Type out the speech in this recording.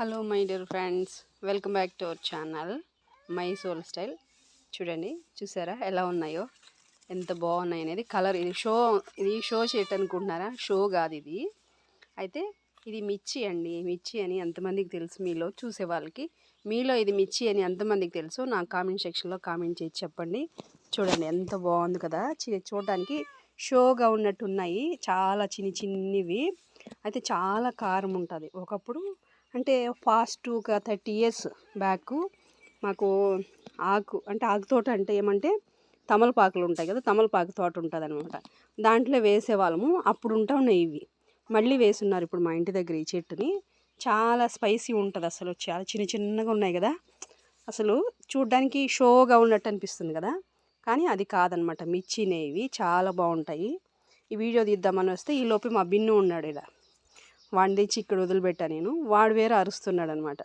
Hello my dear friends welcome back to our channel my soul style చూడండి చూసారా? ఎలా ఉన్నాయో? ఎంత బాగున్నాయి అనేది కలర్ ఇది షో ఇది షో చేయటం అనుకుంటున్నారా షో కాదు ఇది. అయితే ఇది మిర్చి అండి. మిర్చి అని ఎంతమందికి తెలుసు మీలో? చూసే వాళ్ళకి. మీలో ఇది మిర్చి అని ఎంతమందికి తెలుసు? నా కామెంట్ సెక్షన్లో కామెంట్ చేసి చెప్పండి. చూడండి ఎంత బాగుంది కదా? చి- చూడడానికి షోగా ఉన్నట్టు ఉన్నాయి చాలా చిన్ని చిన్నవి. అయితే చాలా కారం ఉంటుంది. ఒకప్పుడు అంటే ఫాస్ట్ ఒక థర్టీ ఇయర్స్ బ్యాక్ మాకు ఆకు అంటే ఆకు తోట అంటే ఏమంటే తమలపాకులు ఉంటాయి కదా తమలపాకు తోట ఉంటుంది అనమాట దాంట్లో వేసేవాళ్ళము. అప్పుడు ఉంటా ఉన్నాయి ఇవి మళ్ళీ వేసున్నారు ఇప్పుడు మా ఇంటి దగ్గర ఈ చెట్టుని. చాలా స్పైసీ ఉంటుంది అసలు. చాలా చిన్న చిన్నగా ఉన్నాయి కదా. అసలు చూడ్డానికి షోగా ఉన్నట్టు అనిపిస్తుంది కదా. కానీ అది కాదనమాట మిర్చినే ఇవి చాలా బాగుంటాయి. ఈ వీడియో తీద్దామని వస్తే ఈ లోపే మా బిన్ను ఉన్నాడు ఇలా వాడిని తెచ్చి ఇక్కడ వదిలిపెట్టా నేను. వాడు వేరే అరుస్తున్నాడు అనమాట